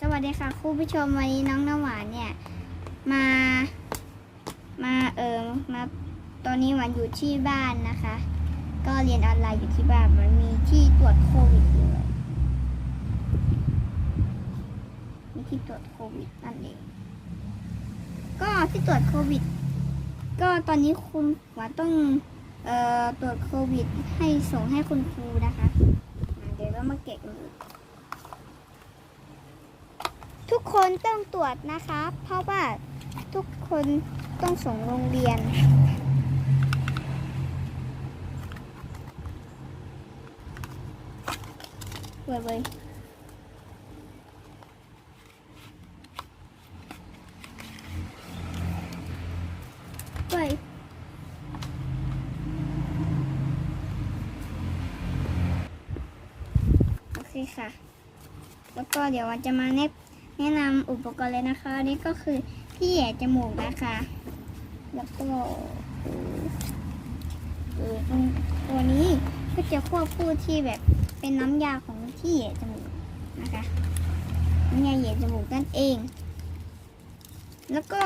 สวัสดีค่ะคุณผู้ชมวันนี้น้องน้ำหวานเนี่ย มา มาเออมาตอนนี้หวานอยู่ที่บ้านนะคะ ก็เรียนออนไลน์อยู่ที่บ้านมันมีที่ตรวจโควิดอยู่เลยมีที่ตรวจโควิดนั่นเองก็ที่ตรวจโควิด ก็ตอนนี้คุณหวานต้องเอ่อตรวจโควิดให้ส่งให้คุณครูนะคะเดี๋ยวเรามาเก็บกันดู ทุกคนต้องตรวจนะคะ เพราะว่าทุกคนต้องส่งโรงเรียน เว้ยเว้ยเว้ยโอเคค่ะ แล้วก็เดี๋ยววันจะมาแนะ แนะนำอุปกรณ์เลยนะคะอันนี่ก็คือที่แหย่จมูกนะคะ แล้วก็ตัวนี้ก็จะควบคู่ที่แบบเป็นน้ำยาของที่แหย่จมูกนะคะน้ำยาแหย่จมูกนั่นเอง แล้วก็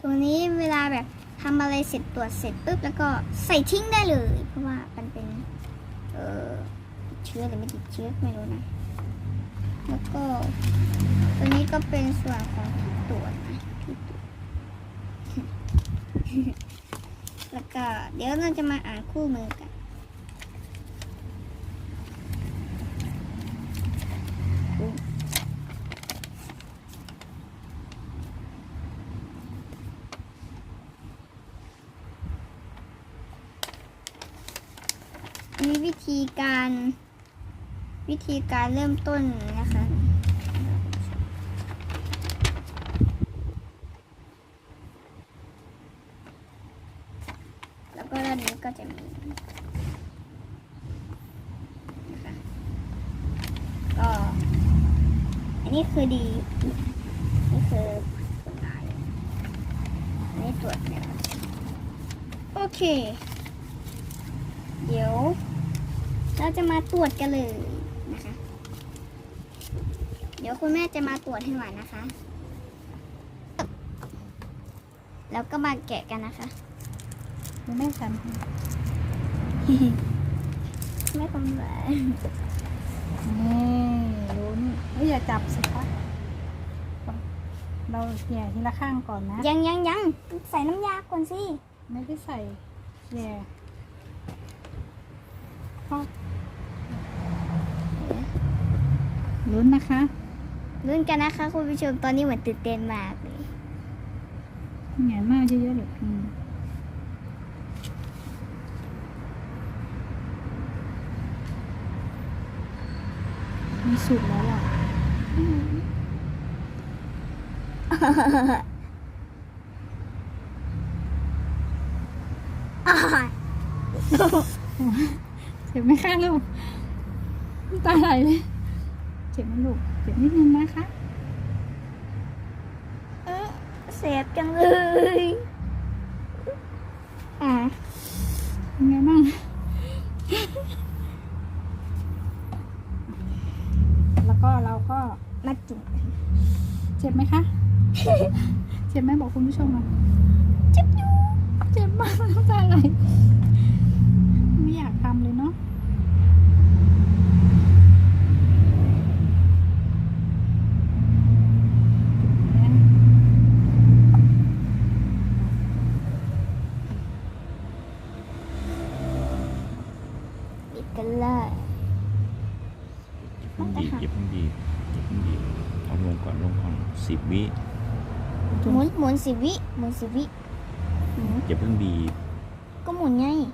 ตรงนี้เวลาแบบทำอะไรเสร็จตรวจเสร็จปุ๊บแล้วก็ใส่ทิ้งได้เลย เพราะว่ามันเป็นเออเชื้อหรือไม่ติดเชื้อไม่รู้นะ แล้วก็ตัวนี้ก็เป็นส่วนของที่ตรวจนะที่ตรวจแล้วก็เดี๋ยวเราจะมาอ่านคู่มือกันมีวิธีการ วิธีการเริ่มต้นนะคะแล้วก็ด้านนี้ก็จะมีนะคะก็อันนี้คือดี นี่คือผลงานอันนี้ตรวจเนี่ยโอเค เดี๋ยว เราจะมาตรวจกันเลย ดี๋ยวคุณแม่จะมาตรวจให้หวานนะคะ แล้วก็มาแกะกันนะคะยังไม่สันไม่ทำไรนี่ลุ้นเฮ้ยอย่าจับสิคะเราแย่ทีละข้างก่อนนะ ยังยังยังใส่น้ำยาก่อนสิ ไม่ได้ใส่แย่พอลุ้นนะคะ ลุ้นกันนะคะคุณผู้ชมตอนนี้เหมือนตื่นเต้นมากเลยแหงนมากเยอะๆเลยอืมมีสุดแล้วล่ะอ่าเจ็บไหมคะลูกน้ำตาไหลเลย เจ็บไหมลูก เจ็บนิดนึงนะคะเสบจังเลยอ่าเป็นไงบ้างแล้วก็เราก็มาจุ่มเจ็บไหมคะ เจ็บไหมบอกคุณผู้ชมอะจุ๊บจุ๊บเจ็บมากน้ำตาไหลไม่อยากทำเลยเนาะ กันเลยอย่าเพิ่งดีบอย่าเพิ่งดีบอย่าเพิ่งดีบเอาลงก่อนลงก่อนสิบวิหมุนหมุนสิบวิหมุนสิบวิหมุนอย่าเพิ่งดีบ ก็หมุนไงหนึ่ง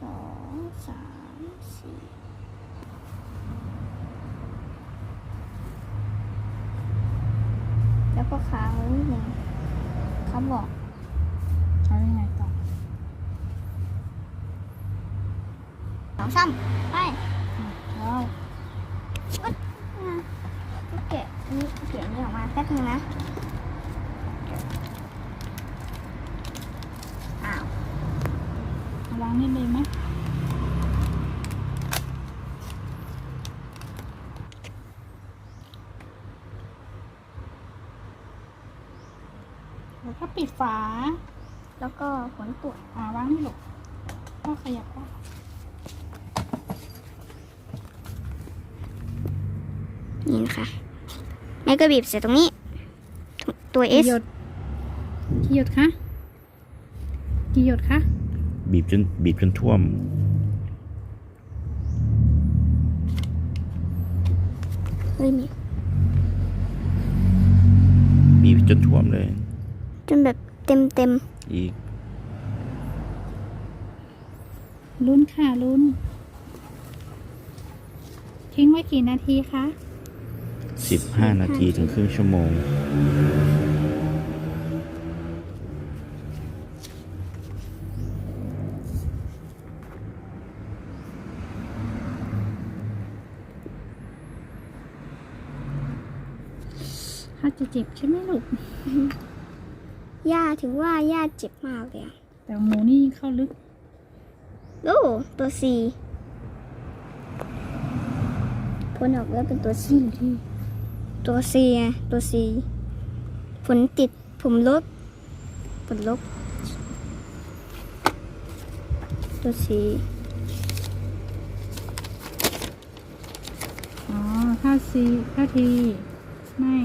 สองสามสี่แล้วก็ค้างไว้นิดหนึ่งเขาบอกเอายังไงต่อ องซ้ำไปเอาก็เกนี่เขียนนี่ออกมาแป๊บนึงนะอ้าววางนี่เลยไหมแล้วก็ปิดฝา แล้วก็ผลตรวจอ่าวางนี่หรอกก็ขยับก็ นี่นะคะแม่ก็บีบใส่ตรงนี้ ตัวกี่ S หยดกี่หยดคะกี่หยดคะบีบจนบีบจนท่วม เฮ้ยมีบีบจนท่วมเลย จนแบบเต็มเต็มอีกลุ้นค่ะลุ้น ทิ้งไว้กี่นาทีคะ สิบห้านาทีถึงครึ่งชั่วโมงถ้าจะเจ็บใช่ไหมลูก ย่าถึงว่าย่าเจ็บมากเลยอะแต่หมูนี่เข้าลึกโอ้ตัว C ผลออกแล้วเป็นตัว C อยู่ที่ ตัว C ตัว C ผลติดผมลบ ผลลบ ตัว C อ๋อถ้าซีถ้าทีไม่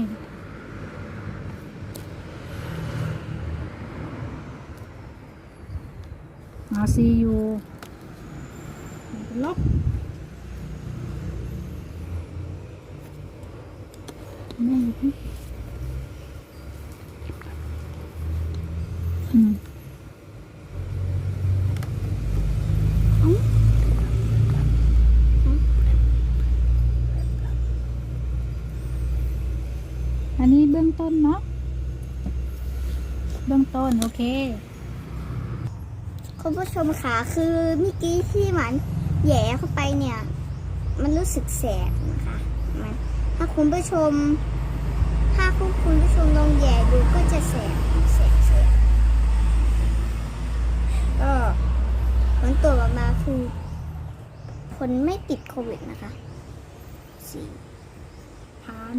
อ๋อซียูลบไม่ อันนี้เบื้องต้นเนาะ เบื้องต้น โอเค คุณผู้ชมค่ะคือเมื่อกี้ที่มันแย่เข้าไปเนี่ย มันรู้สึกแสบนะคะ มัน ถ้าคุณผู้ชม ถ้าคุณคุณผู้ชมลองแหย่ดูก็จะแสบแสบแสบก็ผลตรวจออกมาคือผลไม่ติดโควิดนะคะสี่ผ่าน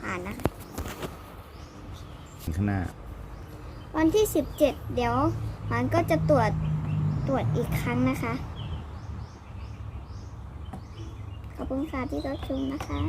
ผ่านนะคะข้างหน้า วันที่17เดี๋ยวมันก็จะตรวจตรวจอีกครั้งนะคะ ขอบคุณค่ะที่รับชมนะคะ